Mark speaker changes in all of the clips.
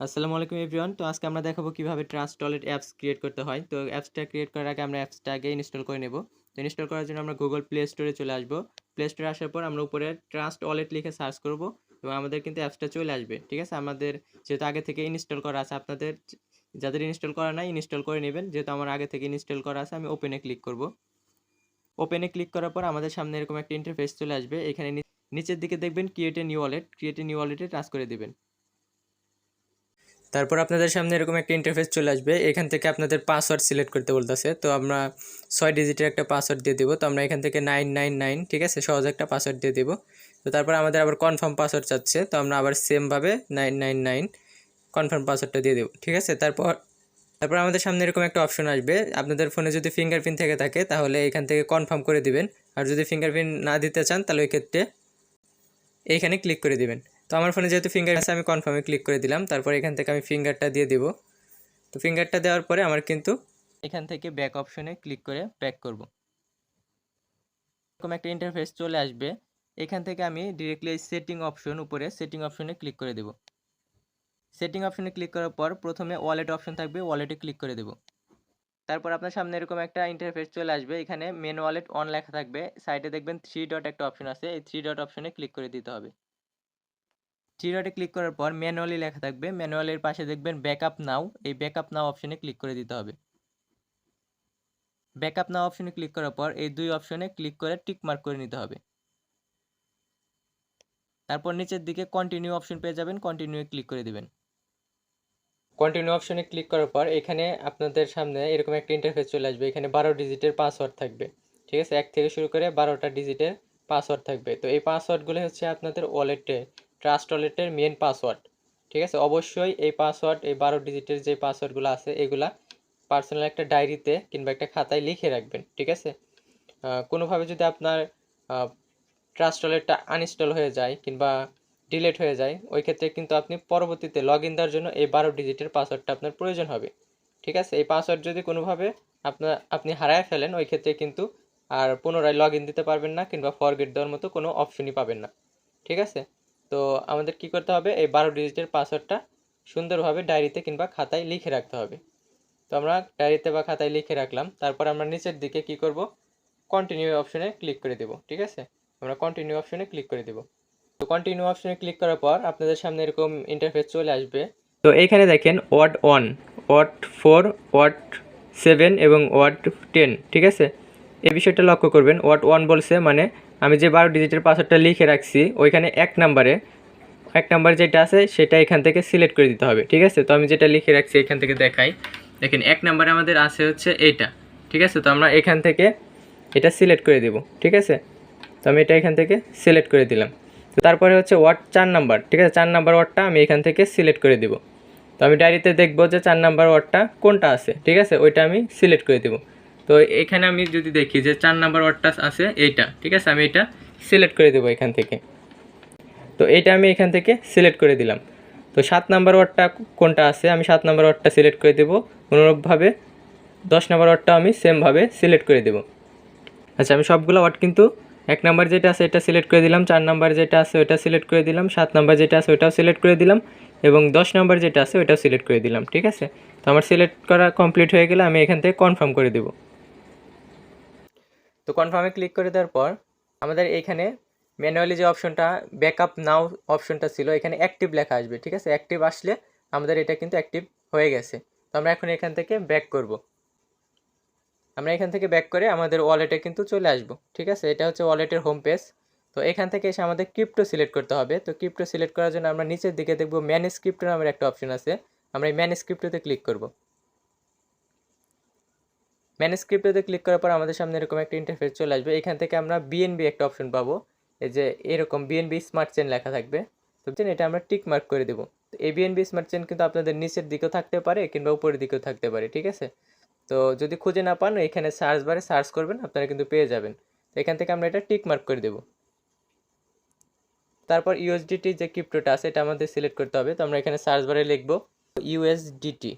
Speaker 1: আসসালামু আলাইকুম এভরিওয়ান। তো আজকে আমরা দেখাবো কীভাবে ট্রাস্ট ওয়ালেট অ্যাপস ক্রিয়েট করতে হয়। তো অ্যাপসটা ক্রিয়েট করার আগে আমরা অ্যাপসটা আগে ইনস্টল করে নেব। তো ইনস্টল করার জন্য আমরা গুগল প্লে স্টোরে চলে আসব। প্লে স্টোরে আসার পর আমরা উপরে ট্রাস্ট ওয়ালেট লিখে সার্চ করব এবং আমাদের কিন্তু অ্যাপসটা চলে আসবে। ঠিক আছে? আমাদের যেহেতু আগে থেকে ইনস্টল করা আছে, আপনাদের যাদের ইনস্টল করা নাই ইনস্টল করে নেবেন। যেহেতু আমার আগে থেকে ইনস্টল করা আছে, আমি ওপেনে ক্লিক করব। ওপেনে ক্লিক করার পর আমাদের সামনে এরকম একটা ইন্টারফেস চলে আসবে। এখানে নিচের দিকে দেখবেন create a new wallet create a new ওয়ালেটে টাচ করে দেবেন। তারপর আপনাদের সামনে এরকম একটা ইন্টারফেস চলে আসবে। এখান থেকে আপনাদের পাসওয়ার্ড সিলেক্ট করতে বলতেছে। তো আমরা ছয় ডিজিটের একটা পাসওয়ার্ড দিয়ে দেবো। তো আমরা এখান থেকে নাইন নাইন নাইন ঠিক আছে? সহজ একটা পাসওয়ার্ড দিয়ে দেবো। তো তারপর আমাদের আবার কনফার্ম পাসওয়ার্ড চাচ্ছে। তো আমরা আবার সেমভাবে নাইন নাইন নাইন কনফার্ম পাসওয়ার্ডটা দিয়ে দেবো, ঠিক আছে? তারপর তারপর আমাদের সামনে এরকম একটা অপশন আসবে। আপনাদের ফোনে যদি ফিঙ্গারপ্রিন্ট থেকে থাকে, তাহলে এখান থেকে কনফার্ম করে দিবেন। আর যদি ফিঙ্গারপ্রিন্ট না দিতে চান, তাহলে ওই ক্ষেত্রে এইখানে ক্লিক করে দিবেন। তো আমার ফোনে যেহেতু ফিঙ্গার আছে, আমি কনফার্মে ক্লিক করে দিলাম। তারপর এখান থেকে আমি ফিঙ্গারটা দিয়ে দেব। তো ফিঙ্গারটা দেওয়ার পরে আমার কিন্তু এখান থেকে ব্যাক অপশনে ক্লিক করে ব্যাক করব। এরকম একটা ইন্টারফেস চলে আসবে। এখান থেকে আমি ডিরেক্টলি এই সেটিং অপশন উপরে সেটিং অপশনে ক্লিক করে দেব। সেটিং অপশনে ক্লিক করার পর প্রথমে ওয়ালেট অপশন থাকবে ওয়ালেটে ক্লিক করে দেব। তারপর আপনার সামনে এরকম একটা ইন্টারফেস চলে আসবে। এখানে মেন ওয়ালেট অন লেখা থাকবে। সাইডে দেখবেন থ্রি ডট একটা অপশন আছে। এই থ্রি ডট অপশনে ক্লিক করে দিতে হবে। থ্রি ক্লিক করার পর ম্যানুয়ালি লেখা থাকবে। ম্যানুয়ালের পাশে দেখবেন ব্যাকআপ নাও এই ব্যাকআপ নাও অপশনে ক্লিক করে দিতে হবে। ব্যাকআপ নাও অপশনে ক্লিক করার পর এই দুই অপশনে ক্লিক করে টিক মার্ক করে নিতে হবে। তারপর নিচের দিকে কন্টিনিউ অপশন পেয়ে যাবেন। কন্টিনিউ ক্লিক করে দিবেন। কন্টিনিউ অপশনে ক্লিক করার পর এখানে আপনাদের সামনে এরকম একটা ইন্টারফেস চলে আসবে। এখানে বারো ডিজিটের পাসওয়ার্ড থাকবে। ঠিক আছে? এক থেকে শুরু করে বারোটা ডিজিটের পাসওয়ার্ড থাকবে। তো এই পাসওয়ার্ডগুলো হচ্ছে আপনাদের ওয়ালেটে ট্রাস্ট ওয়ালেটের মেন পাসওয়ার্ড ঠিক আছে? অবশ্যই এই পাসওয়ার্ড এই বারো ডিজিটের যে পাসওয়ার্ডগুলো আছে, এগুলা পার্সোনাল একটা ডায়েরিতে কিংবা একটা খাতায় লিখে রাখবেন, ঠিক আছে? কোনোভাবে যদি আপনার ট্রাস্ট ওয়ালেটটা আনইনস্টল হয়ে যায় কিংবা ডিলেট হয়ে যায়, ওই ক্ষেত্রে কিন্তু আপনি পরবর্তীতে লগ ইন দেওয়ার জন্য এই বারো ডিজিটের পাসওয়ার্ডটা আপনার প্রয়োজন হবে, ঠিক আছে? এই পাসওয়ার্ড যদি কোনোভাবে আপনার আপনি হারায় ফেলেন, ওই ক্ষেত্রে কিন্তু আর পুনরায় লগ ইন দিতে পারবেন না কিংবা ফরগেট দেওয়ার মতো কোনো অপশনই পাবেন না, ঠিক আছে? তো আমাদের কি করতে হবে? এই বারো ডিজিটের পাসওয়ার্ডটা সুন্দরভাবে ডায়েরিতে কিংবা খাতায় লিখে রাখতে হবে। তো আমরা ডায়েরিতে বা খাতায় লিখে রাখলাম। তারপর আমরা নিচের দিকে কি করব? কন্টিনিউ অপশনে ক্লিক করে দেব, ঠিক আছে? আমরা কন্টিনিউ অপশনে ক্লিক করে দেব। তো কন্টিনিউ অপশনে ক্লিক করার পর আপনাদের সামনে এরকম ইন্টারফেস চলে আসবে। তো এইখানে দেখেন word one word four word seven এবং ওয়ার্ড টেন ঠিক আছে? এই বিষয়টা লক্ষ্য করবেন ওয়ার্ড ওয়ান বলছে মানে আমি যে বারো ডিজিটের পাসওয়ার্ডটা লিখে রাখছি, ওইখানে এক নাম্বারে, এক নাম্বার যেটা আছে সেটা এখান থেকে সিলেক্ট করে দিতে হবে, ঠিক আছে? তো আমি যেটা লিখে রাখছি এখান থেকে দেখাই। দেখেন, এক নাম্বারে আমাদের আছে হচ্ছে এইটা, ঠিক আছে? তো আমরা এখান থেকে এটা সিলেক্ট করে দেব, ঠিক আছে? তো আমি এটা এখান থেকে সিলেক্ট করে দিলাম। তো তারপরে হচ্ছে ওয়ার্ড চার নাম্বার, ঠিক আছে? চার নাম্বার ওয়ার্ডটা আমি এখান থেকে সিলেক্ট করে দেব। তো আমি ডায়েরিতে দেখব যে চার নাম্বার ওয়ার্ডটা কোনটা আছে, ঠিক আছে? ওইটা আমি সিলেক্ট করে দেব। তো এখানে আমি যদি দেখি যে চার নাম্বার ওয়ার্ডটা আছে, এইটা, ঠিক আছে? আমি এটা সিলেক্ট করে দেবো এখান থেকে। তো এইটা আমি এখান থেকে সিলেক্ট করে দিলাম। তো সাত নাম্বার ওয়ার্ডটা কোনটা আছে? আমি সাত নাম্বার ওয়ার্ডটা সিলেক্ট করে দেবো। অনুরূপভাবে দশ নাম্বার ওয়ার্ডটা আমি সেমভাবে সিলেক্ট করে দেবো। আচ্ছা আমি সবগুলো ওয়ার্ড কিন্তু এক নাম্বার যেটা আছে, এটা সিলেক্ট করে দিলাম। চার নাম্বার যেটা আছে, ওটা সিলেক্ট করে দিলাম। সাত নাম্বার যেটা আছে, ওটাও সিলেক্ট করে দিলাম। এবং দশ নাম্বার যেটা আছে, ওটাও সিলেক্ট করে দিলাম, ঠিক আছে? তো আমার সিলেক্ট করা কমপ্লিট হয়ে গেলে আমি এখান থেকে কনফার্ম করে দেব। তো কনফার্মে ক্লিক করে দেওয়ার পর আমাদের এখানে ম্যানুয়ালি যে অপশনটা ব্যাকআপ নাও অপশনটা ছিল, এখানে অ্যাক্টিভ লেখা আসবে, ঠিক আছে? অ্যাক্টিভ আসলে আমাদের এটা কিন্তু অ্যাক্টিভ হয়ে গেছে। তো আমরা এখন এখান থেকে ব্যাক করব। আমরা এখান থেকে ব্যাক করে আমাদের ওয়ালেটে কিন্তু চলে আসব, ঠিক আছে? এটা হচ্ছে ওয়ালেটের হোম পেজ তো এখান থেকে এসে আমাদের ক্রিপ্টো সিলেক্ট করতে হবে। তো ক্রিপ্টো সিলেক্ট করার জন্য আমরা নিচের দিকে দেখব ম্যানেজ ক্রিপ্টো নামের একটা অপশন আছে। আমরা এই ম্যানেজ ক্রিপ্টোতে ক্লিক করব। ম্যানেজ ক্রিপ্টোতে ক্লিক করার পর আমাদের সামনে এরকম একটা ইন্টারফেস চলে আসবে। এখান থেকে আমরা বিএনবি একটা অপশন পাবো। এই যে এরকম বিএনবি স্মার্ট চেন লেখা থাকবে। তো এটা আমরা টিক মার্ক করে দেবো। তো এই বিএনবি স্মার্ট চেন কিন্তু আপনাদের নিচের দিকেও থাকতে পারে কিংবা উপরের দিকেও থাকতে পারে, ঠিক আছে? তো যদি খুঁজে না পান, এখানে সার্চ বারে সার্চ করবেন, আপনারা কিন্তু পেয়ে যাবেন। তো এখান থেকে আমরা এটা টিক মার্ক করে দেব। তারপর ইউএসডিটি যে ক্রিপ্টোটা আছে, এটা আমাদের সিলেক্ট করতে হবে। তো আমরা এখানে সার্চ বারে লিখব ইউএসডিটি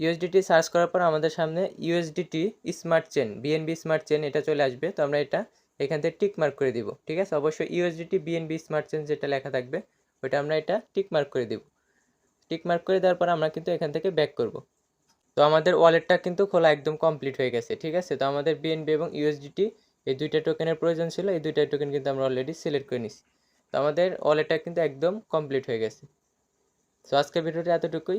Speaker 1: ইউএসডিটি সার্চ করার পর আমাদের সামনে USDT smart chain BNB smart chain এটা চলে আসবে। তো আমরা এটা এখান থেকে টিক মার্ক করে দিব, ঠিক আছে? অবশ্যই ইউএসডিটি বিএনবি স্মার্ট চেন যেটা লেখা থাকবে ওটা আমরা এটা টিক মার্ক করে দিব। টিক মার্ক করে দেওয়ার পর আমরা কিন্তু এখান থেকে ব্যাক করব। তো আমাদের ওয়ালেটটা কিন্তু খোলা একদম কমপ্লিট হয়ে গেছে, ঠিক আছে? তো আমাদের বিএনবি এবং ইউএসডিটি এই দুইটা টোকেনের প্রয়োজন ছিল, এই দুইটা টোকেন কিন্তু আমরা অলরেডি সিলেক্ট করে নিছি। তো আমাদের ওয়ালেটটা কিন্তু একদম কমপ্লিট হয়ে গেছে। সো আজকের ভিডিওটা এতটুকুই।